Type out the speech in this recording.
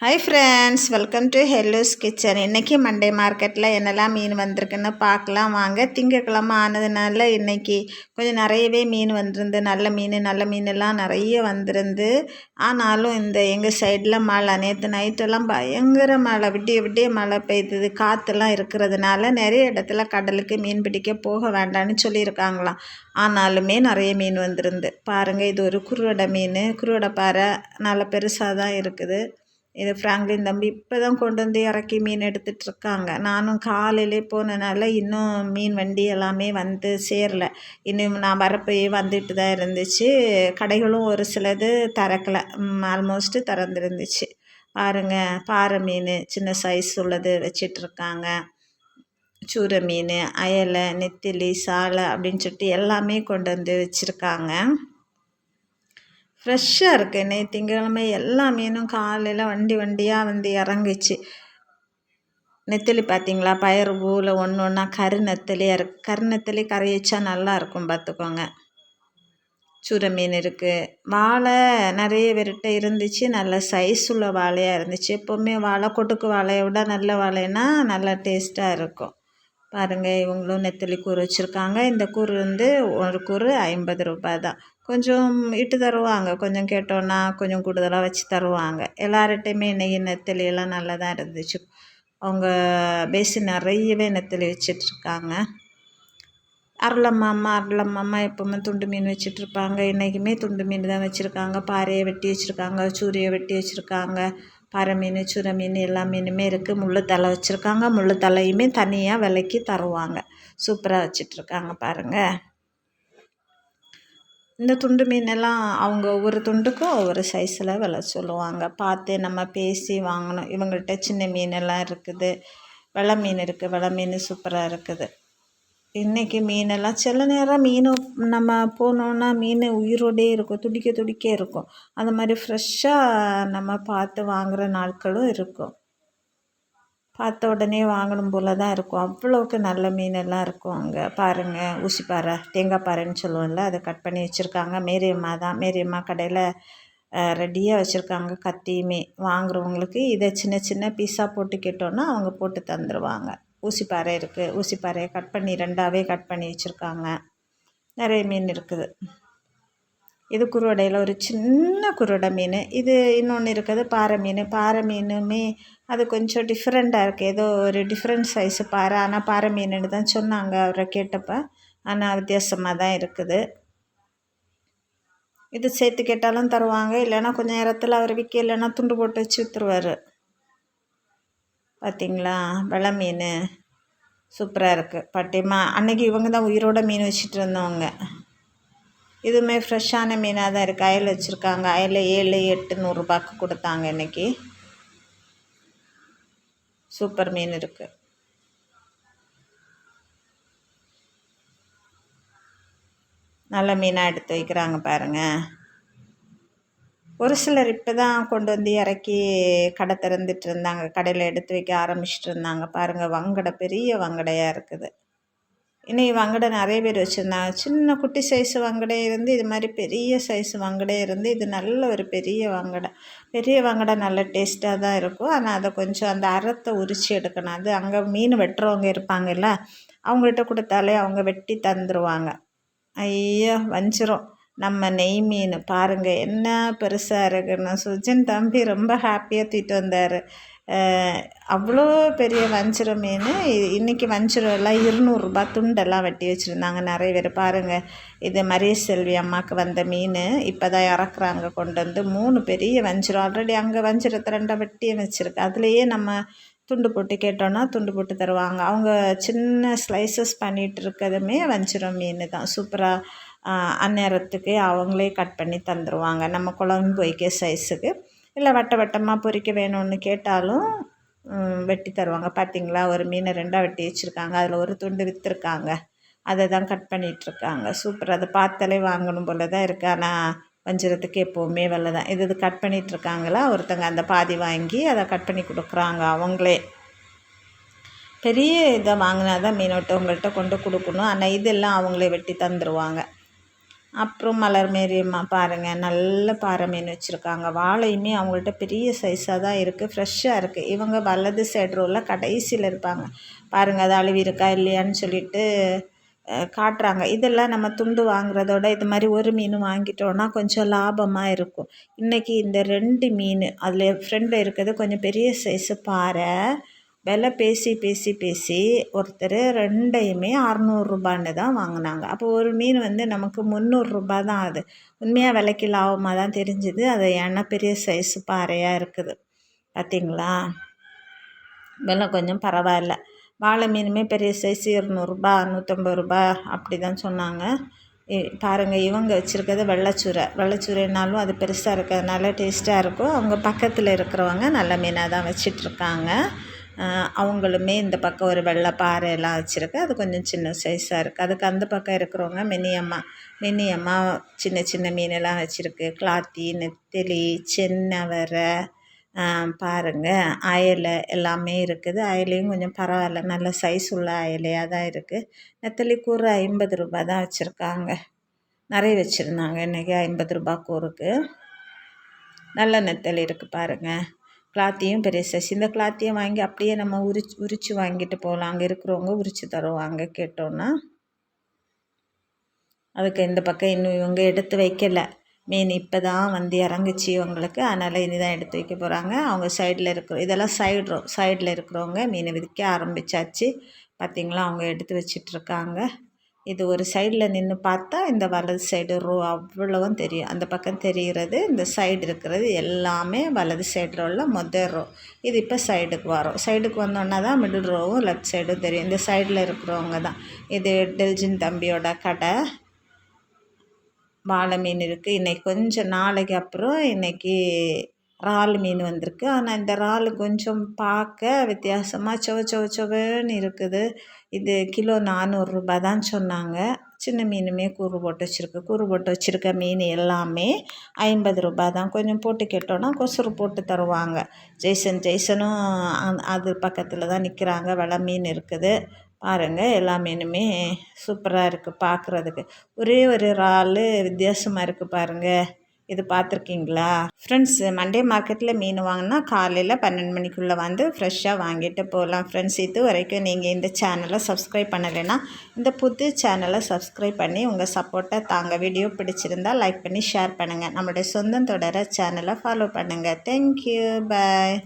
Hi friends welcome to Hellu's kitchen இன்றைக்கி Monday மார்க்கெட்டில் என்னெல்லாம் மீன் வந்திருக்குன்னு பார்க்கலாம். வாங்க திங்கக்கிழமை ஆனதுனால இன்றைக்கி கொஞ்சம் நிறையவே மீன் வந்திருந்து நல்ல மீன் நல்ல மீனெல்லாம் நிறைய வந்திருந்து ஆனாலும் இந்த எங்கள் சைடில் மழை நேற்று நைட்டெல்லாம் பயங்கர மழை விட்டிய விட்டிய மழை பெய்யுது காற்றுலாம் இருக்கிறதுனால நிறைய இடத்துல கடலுக்கு மீன் பிடிக்க போக வேண்டாம்னு சொல்லியிருக்காங்களாம். ஆனாலுமே நிறைய மீன் வந்திருந்து. பாருங்கள் இது ஒரு குருவடை மீன் குருவடை பாறை நல்ல பெருசாக தான் இருக்குது. இது ஃப்ராங்க்லின் தம்பி இப்போ தான் கொண்டு வந்து இறக்கி மீன் எடுத்துகிட்ருக்காங்க நானும் காலையிலே போனனால இன்னும் மீன் வண்டி எல்லாமே வந்து சேரல. இன்னும் நான் வரப்போயே வந்துட்டு தான் இருந்துச்சு. கடைகளும் ஒரு சிலது திறக்கல. ஆல்மோஸ்ட்டு திறந்துருந்துச்சு. பாருங்கள் பாறை மீன் சின்ன சைஸ் உள்ளது வச்சிட்ருக்காங்க. சூரை மீன் அயலை நெத்திலி சாலை அப்படின்னு சொல்லிட்டு எல்லாமே கொண்டு வந்து வச்சுருக்காங்க. ஃப்ரெஷ்ஷாக இருக்குது இன்னைக்கு திங்கக்கிழமை எல்லா மீனும் காலையில் வண்டி வண்டியாக வந்து இறங்குச்சு. நெத்திலி பார்த்தீங்களா பயிர் பூவில் ஒன்று ஒன்றா கரு நெத்தலியாக இருக்குது கரு நெத்தலி கறி வச்சா நல்லா இருக்கும் பார்த்துக்கோங்க சுரை மீன் இருக்குது வாழை நிறைய பேர்கிட்ட இருந்துச்சு. நல்ல சைஸ் உள்ள வாழையாக இருந்துச்சு. எப்போவுமே வாழை கொட்டுக்கு வாழையை விட நல்ல வாழைன்னா நல்லா டேஸ்ட்டாக இருக்கும். பாருங்கள் இவங்களும் நெத்தலி கூறு வச்சுருக்காங்க. இந்த கூறு வந்து ஒரு கூறு ஐம்பது ரூபாய் தான். கொஞ்சம் இட்டு தருவாங்க. கொஞ்சம் கேட்டோன்னா கொஞ்சம் கூடுதலாக வச்சு தருவாங்க. எல்லார்கிட்டையுமே இன்றைக்கி நெத்தலியெல்லாம் நல்லா தான் இருந்துச்சு. அவங்க பேசி நிறையவே நெத்தலி வச்சிட்ருக்காங்க அரளம்மாம்மா அரளம்மாம்மா எப்போவுமே துண்டு மீன் வச்சிட்ருப்பாங்க இன்றைக்குமே துண்டு மீன் தான் வச்சுருக்காங்க. பாறையை வெட்டி வச்சுருக்காங்க சூரியை வெட்டி வச்சுருக்காங்க. பாறை மீன் சுரை மீன் எல்லா மீனுமே இருக்குது முள் தலை வச்சுருக்காங்க. முள் தலையுமே தனியாக விலைக்கு தருவாங்க. சூப்பராக வச்சிட்ருக்காங்க பாருங்கள் இந்த துண்டு மீனெல்லாம் அவங்க ஒவ்வொரு துண்டுக்கும் ஒவ்வொரு சைஸில் விலை சொல்லுவாங்க. பார்த்து நம்ம பேசி வாங்கணும். இவங்கள்ட்ட சின்ன மீனெல்லாம் இருக்குது. வெள்ளை மீன் இருக்குது வெள்ளை மீன் சூப்பராக இருக்குது. இன்றைக்கி மீனெல்லாம் சில நேரம் மீன் நம்ம போனோன்னா மீன் உயிரோடே இருக்கும். துடிக்க துடிக்க இருக்கும். அந்த மாதிரி ஃப்ரெஷ்ஷாக நம்ம பார்த்து வாங்குகிற நாட்களும் இருக்கும். பார்த்த உடனே வாங்கணும் போல தான் இருக்கும். அவ்வளோவுக்கு நல்ல மீனெல்லாம் இருக்கும் அங்கே. பாருங்கள் ஊசிப்பாறை தேங்காய் பாறைன்னு சொல்லுவோம்ல அதை கட் பண்ணி வச்சுருக்காங்க. மேரியம்மா தான். மேரியம்மா கடையில் ரெடியாக வச்சுருக்காங்க கத்தியுமே. வாங்குறவங்களுக்கு இதை சின்ன சின்ன பீஸாக போட்டு கேட்டோன்னா அவங்க போட்டு தந்துடுவாங்க ஊசிப்பாறை இருக்குது ஊசிப்பாறையை கட் பண்ணி ரெண்டாவே கட் பண்ணி வச்சுருக்காங்க. நிறைய மீன் இருக்குது. இது குருவடையில் ஒரு சின்ன குருவடை மீன். இது இன்னொன்று இருக்குது பாறை மீன். பாறை மீனுமே அது கொஞ்சம் டிஃப்ரெண்ட்டாக இருக்குது ஏதோ ஒரு டிஃப்ரெண்ட் சைஸு பாறை. ஆனால் பாறை மீனுன்னு தான் சொன்னாங்க அவரை கேட்டப்போ. ஆனால் வித்தியாசமாக தான் இருக்குது. இது சேர்த்து கேட்டாலும் தருவாங்க. இல்லைன்னா கொஞ்சம் நேரத்தில் அவர் விற்க இல்லைன்னா துண்டு போட்டு வச்சு விற்றுருவார் பார்த்திங்களா வெலை மீன். சூப்பராக இருக்குது பட்டிமா அன்றைக்கி இவங்க தான் உயிரோட மீன் வச்சுட்டு இருந்தவங்க. இதுவுமே ஃப்ரெஷ்ஷான மீனாக தான் இருக்குது அயல் வச்சுருக்காங்க. அயல் ஏழு எட்டு நூறுரூபாக்கு கொடுத்தாங்க இன்றைக்கி சூப்பர் மீன் இருக்குது நல்ல மீனாக எடுத்து வைக்கிறாங்க பாருங்கள் ஒரு சிலர் இப்போ தான் கொண்டு வந்து இறக்கி கடை திறந்துட்டு இருந்தாங்க. கடையில் எடுத்து வைக்க ஆரம்பிச்சிட்டு இருந்தாங்க. பாருங்கள் வங்கடை பெரிய வங்கடையாக இருக்குது. இன்றைக்கி வங்கடை நிறைய பேர் வச்சுருந்தாங்க. சின்ன குட்டி சைஸ் வங்கடை இருந்து இது மாதிரி பெரிய சைஸ் வங்கடை இருந்து இது நல்ல ஒரு பெரிய வங்கடை. பெரிய வங்கடை நல்ல டேஸ்ட்டாக தான் இருக்கும். ஆனால் அதை கொஞ்சம் அந்த அறத்தை உரித்து எடுக்கணும். அது அங்கே மீன் வெட்டுறவங்க இருப்பாங்கல்ல அவங்கள்ட்ட கொடுத்தாலே அவங்க வெட்டி தந்துடுவாங்க ஐயோ வஞ்சிரும். நம்ம நெய் மீன் பாருங்கள் என்ன பெருசாக இருக்குன்னு. சுஜன் தம்பி ரொம்ப ஹாப்பியாக தூக்கிட்டு வந்தார். அவ்வளோ பெரிய வஞ்சிர மீன். இன்றைக்கி வஞ்சிரம் எல்லாம் இருநூறுபா துண்டெல்லாம் வெட்டி வச்சுருந்தாங்க நிறைய பேர். பாருங்கள் இது மரிய செல்வி அம்மாவுக்கு வந்த மீன். இப்போ தான் இறக்குறாங்க கொண்டு வந்து மூணு பெரிய வஞ்சிரம். ஆல்ரெடி அங்கே வஞ்சிரத்தை ரெண்டாக வெட்டியே வச்சுருக்கு. அதுலேயே நம்ம துண்டு போட்டு கேட்டோன்னா துண்டு போட்டு தருவாங்க. அவங்க சின்ன ஸ்லைசஸ் பண்ணிகிட்டு இருக்கிறதுமே வஞ்சிரம் மீன் தான். சூப்பராக அந்நேரத்துக்கு அவங்களே கட் பண்ணி தந்துடுவாங்க நம்ம குழம்பு வைக்க சைஸுக்கு இல்லை வட்ட வட்டமாக பொறிக்க வேணும்னு கேட்டாலும் வெட்டி தருவாங்க. பார்த்திங்களா? ஒரு மீனை ரெண்டாக வெட்டி வச்சுருக்காங்க. அதில் ஒரு துண்டு விற்றுருக்காங்க அதை தான் கட் பண்ணிகிட்ருக்காங்க. சூப்பர். அதை பார்த்தாலே வாங்கணும் போல தான் இருக்குது ஆனால் வஞ்சிரத்துக்கு எப்போவுமே வெலை தான். இது இது கட் பண்ணிகிட்ருக்காங்களா? ஒருத்தங்க அந்த பாதி வாங்கி அதை கட் பண்ணி கொடுக்குறாங்க அவங்களே. பெரிய இதை வாங்கினா தான் மீன் உங்கள்கிட்ட கொண்டு கொடுக்கணும். ஆனால் இதெல்லாம் அவங்களே வெட்டி தந்துடுவாங்க அப்புறம் மலர் மேரியம்மா பாருங்கள் நல்ல பாறை மீன் வச்சுருக்காங்க. வாழையுமே அவங்கள்ட்ட பெரிய சைஸாக தான் இருக்குது ஃப்ரெஷ்ஷாக இருக்குது இவங்க வலது சைடு ரோவில் கடைசியில் இருப்பாங்க. பாருங்கள் அது அழுவி இருக்கா இல்லையான்னு சொல்லிட்டு காட்டுறாங்க. இதெல்லாம் நம்ம துண்டு வாங்குறதோட இது மாதிரி ஒரு மீன் வாங்கிட்டோன்னா கொஞ்சம் லாபமாக இருக்கும். இன்றைக்கி இந்த ரெண்டு மீன் அதில் ஃப்ரெண்டில் இருக்கிறது கொஞ்சம் பெரிய சைஸு பாறை. விலை பேசி பேசி பேசி ஒருத்தர் ரெண்டையுமே அறநூறுரூபான்னு தான் வாங்கினாங்க. அப்போ ஒரு மீன் வந்து நமக்கு முந்நூறுரூபா தான் அது. உண்மையாக விலைக்கு லாபமாக தான் தெரிஞ்சுது. அது ஏன்னா பெரிய சைஸு பாறையாக இருக்குது. பார்த்தீங்களா விலை கொஞ்சம் பரவாயில்ல. வாழை மீனுமே பெரிய சைஸ் இரநூறுபா நூற்றம்பது ரூபா அப்படி தான் சொன்னாங்க. இ- பாருங்க இவங்க வச்சுருக்கிறது வெள்ளைச்சூரை. வெள்ளைச்சூரைனாலும் அது பெருசாக இருக்கிறதுனால டேஸ்ட்டாக இருக்கும். அவங்க பக்கத்தில் இருக்கிறவங்க நல்ல மீனாக தான் வச்சிட்ருக்காங்க அவங்களுமே இந்த பக்கம் ஒரு வெள்ளை பாறையெல்லாம் வச்சுருக்கு. அது கொஞ்சம் சின்ன சைஸாக இருக்குது அதுக்கு அந்த பக்கம் இருக்கிறவங்க மினியம்மா மினியம்மா சின்ன சின்ன மீனெல்லாம் வச்சுருக்கு. கிளாத்தி நெத்திலி சென்னவரை பாருங்கள் அயலை எல்லாமே இருக்குது. அயலையும் கொஞ்சம் பரவாயில்ல. நல்ல சைஸ் உள்ள அயலையாக தான் இருக்குது நெத்தலி கூறு ஐம்பது ரூபா தான் வச்சுருக்காங்க. நிறைய வச்சுருந்தாங்க. இன்றைக்கி ஐம்பது ரூபா கூறுக்கு. நல்ல நெத்தலி இருக்குது பாருங்கள் கிளாத்தையும் பெருசாச்சு இந்த கிளாத்தியும் வாங்கி அப்படியே நம்ம உரிச்சு உரித்து வாங்கிட்டு போகலாம். அங்கே இருக்கிறவங்க உரித்து தருவாங்க கேட்டோன்னா அதுக்கு இந்த பக்கம் இன்னும் இவங்க எடுத்து வைக்கலை. மீன் இப்போ தான் வந்து இறங்குச்சு இவங்களுக்கு. அதனால் இனி தான் எடுத்து வைக்க போகிறாங்க அவங்க சைடில் இருக்கிற இதெல்லாம் சைடு சைடில் இருக்கிறவங்க மீனை விதிக்க ஆரம்பிச்சாச்சு. பார்த்திங்களா அவங்க எடுத்து வச்சிட்ருக்காங்க இது ஒரு சைடில் நின்று பார்த்தா இந்த வலது சைடு ரோ அவ்வளவும் தெரியும். அந்த பக்கம் தெரிகிறது இந்த சைடு இருக்கிறது எல்லாமே வலது சைடில் உள்ள மொதல் ரோ இது இப்போ சைடுக்கு வரும். சைடுக்கு வந்தோன்னா தான் மிடில் ரோவும் லெஃப்ட் சைடும் தெரியும். இந்த சைடில் இருக்கிறவங்க தான். இது டெல்ஜின் தம்பியோட கடை. வாழை மீன் இருக்குது இன்றைக்கி கொஞ்சம் நாளைக்கு அப்புறம் இன்றைக்கி இறால் மீன் வந்திருக்கு. ஆனால் இந்த இறால் கொஞ்சம் பார்க்க வித்தியாசமாக சொவ சொவ சொவன்னு இருக்குது. இது கிலோ நானூறுரூபா தான் சொன்னாங்க. சின்ன மீனுமே கூறு போட்டு வச்சுருக்கு. கூறு போட்டு வச்சுருக்க மீன் எல்லாமே ஐம்பது ரூபா தான் கொஞ்சம் போட்டு கேட்டோன்னா கொசுறு போட்டு தருவாங்க. ஜெய்சன் ஜெய்சனும் அது பக்கத்தில் தான் நிற்கிறாங்க வெலை மீன் இருக்குது. பாருங்கள் எல்லா மீனுமே சூப்பராக இருக்குது பார்க்குறதுக்கு. ஒரே ஒரு இறால் வித்தியாசமாக இருக்குது பாருங்கள் இது பார்த்துருக்கீங்களா? ஃப்ரெண்ட்ஸ் மண்டே மார்க்கெட்டில் மீன் வாங்கினா காலையில் பன்னெண்டு மணிக்குள்ளே வந்து ஃப்ரெஷ்ஷாக வாங்கிட்டு போகலாம் ஃப்ரெண்ட்ஸ் இது வரைக்கும் நீங்கள் இந்த சேனலை சப்ஸ்கிரைப் பண்ணலைன்னா இந்த புது சேனலை சப்ஸ்கிரைப் பண்ணி உங்கள் சப்போர்ட்டை தாங்க. வீடியோ பிடிச்சிருந்தா லைக் பண்ணி ஷேர் பண்ணுங்கள் நம்மளுடைய சொந்தம் தொடர சேனலை ஃபாலோ பண்ணுங்கள் தேங்க்யூ பாய்